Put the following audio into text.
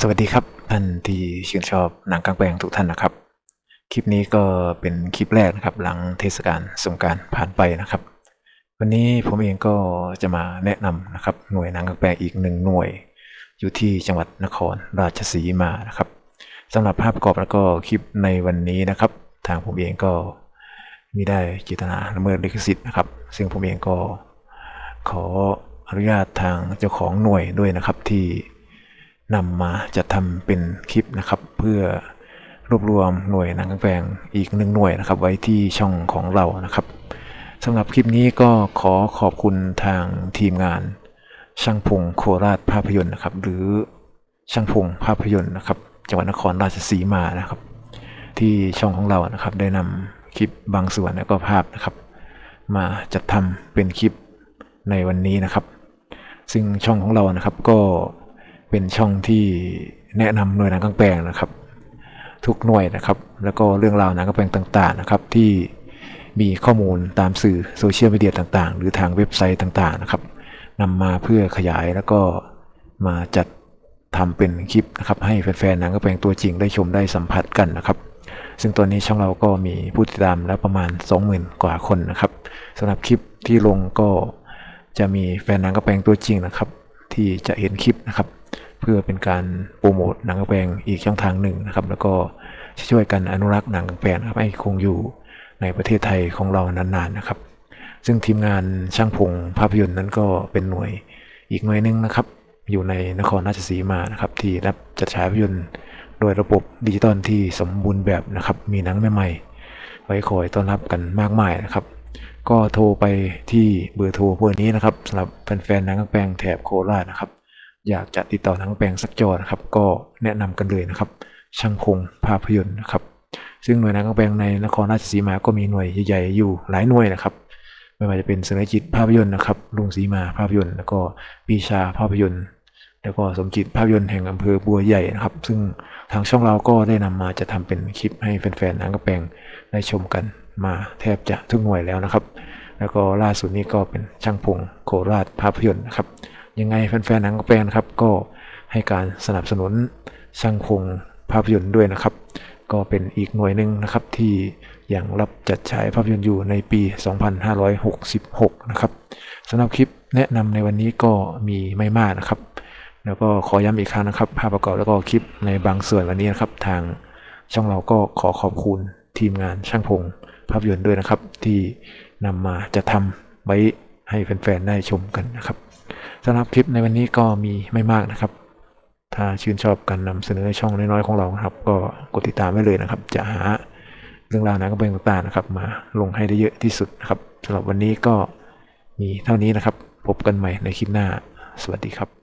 สวัสดีครับท่านที่ชื่นชอบหนังกลางแปลงทุกท่านนะครับ คลิปนี้ก็เป็นคลิปแรกนะครับ หลังเทศกาลสงการผ่านไปนะครับ วันนี้ผมเองก็จะมาแนะนำนะครับหน่วยหนังกลางแปลงอีกหนึ่งหน่วย อยู่ที่จังหวัดนครราชสีมานะครับสำหรับภาพประกอบแล้วก็คลิปในวันนี้นะครับ ทางผมเองก็มีได้เจตนาละเมิดลิขสิทธิ์นะครับ ซึ่งผมเองก็ ขออนุญาตทางเจ้าของหน่วยด้วยนะครับที่นำมาจัดทำเป็นคลิปนะครับ เพื่อรวบรวมหน่วยหนังกางแปลงอีกหนึ่งหน่วยนะครับ ไว้ที่ช่องของเรานะครับสำหรับคลิปนี้ก็ขอขอบคุณทางทีมงาน ช่างพงโคราชภาพยนตร์นะครับ หรือช่างพงภาพยนตร์นะครับ จังหวัดนครราชสีมานะครับ ที่ช่องของเรานะครับ ได้นำคลิปบางส่วนแล้วก็ภาพนะครับ มาจัดทำเป็นคลิป ในวันนี้นะครับ ซึ่งช่องของเรานะครับก็เป็นช่องที่แนะนำหน่วยหนังกางแปลงนะครับ ทุกหน่วยนะครับ แล้วก็เรื่องราวหนังกางแปลงต่างๆนะครับ ที่มีข้อมูลตามสื่อโซเชียลมีเดียต่างๆ หรือทางเว็บไซต์ต่างๆนะครับนำมาเพื่อขยายแล้วก็มาจัดทำเป็นคลิปนะครับ ให้แฟนๆหนังกางแปลงตัวจริงได้ชมได้สัมผัสกันนะครับ ซึ่งตอนนี้ช่องเราก็มีผู้ติดตามแล้วประมาณ 20,000 กว่าคนนะครับสำหรับคลิปที่ลงก็ จะมีแฟนหนังกระแปลงตัวจริงนะครับ ที่จะเห็นคลิปนะครับ เพื่อเป็นการโปรโมทหนังกระแปลงอีกช่องทางหนึ่งนะครับ แล้วก็ช่วยกันอนุรักษ์หนังกระแปลงครับให้คงอยู่ในประเทศไทยของเรานานๆนะครับ ซึ่งทีมงานช่างพงภาพยนตร์นั้นก็เป็นหน่วยอีกหน่วยหนึงนะครับ อยู่ในนครราชสีมานะครับ ที่รับจัดฉายภาพยนตร์โดยระบบดิจิตอลที่สมบูรณ์แบบนะครับ มีหนังใหม่ๆไว้คอยต้อนรับกันมากมายนะครับ ก็โทรไปที่เบอร์โทรเบอร์นี้นะครับสำหรับแฟนๆนังกลางแปลงแถบโคราชนะครับ อยากจะติดต่อนังกลางแปลงสักจอนะครับ ก็แนะนำกันเลยนะครับ ช่างคงภาพยนตร์นะครับ ซึ่งหน่วยนังกลางแปลงในนครราชสีมาก็มีหน่วยใหญ่ๆอยู่หลายหน่วยนะครับ ไม่ว่าจะเป็นเสนอจิตภาพยนตร์นะครับลุงศรีมาภาพยนตร์ แล้วก็ปีชาภาพยนตร์แล้วก็สมจิตภาพยนตร์แห่งอำเภอบัวใหญ่นะครับ ซึ่งทางช่องเราก็ได้นำมาจะทำเป็นคลิปให้แฟนๆนังกระแปลงได้ชมกัน มาแทบจะทุกหน่วยแล้วนะครับ แล้วก็ล่าสุดนี้ก็เป็นช่างพงโคราชภาพยนตร์นะครับ ยังไงแฟนๆหนังกระแปลนะครับ ก็ให้การสนับสนุนช่างพงภาพยนตร์ด้วยนะครับ ก็เป็นอีกหน่วยหนึ่งนะครับที่ยังรับจัดฉายภาพยนตร์อยู่ในปี 2566 นะครับสำหรับคลิปแนะนำในวันนี้ก็มีไม่มากนะครับ แล้วก็ขอย้ำอีกครั้งนะครับ ภาพประกอบแล้วก็คลิปในบางส่วนวันนี้นะครับ ทางช่องเราก็ขอขอบคุณ ทีมงานช่างพงภาพยนตร์ด้วยนะครับ ที่นำมาจะทำไว้ให้แฟนๆได้ชมกันนะครับสำหรับคลิปในวันนี้ก็มีไม่มากนะครับ ถ้าชื่นชอบการนำเสนอในช่องน้อยๆของเราครับ ก็กดติดตามไว้เลยนะครับ จะหาเรื่องราวหนังกระเบงต่างๆนะครับ มาลงให้ได้เยอะที่สุดนะครับสำหรับวันนี้ก็มีเท่านี้นะครับ พบกันใหม่ในคลิปหน้า สวัสดีครับ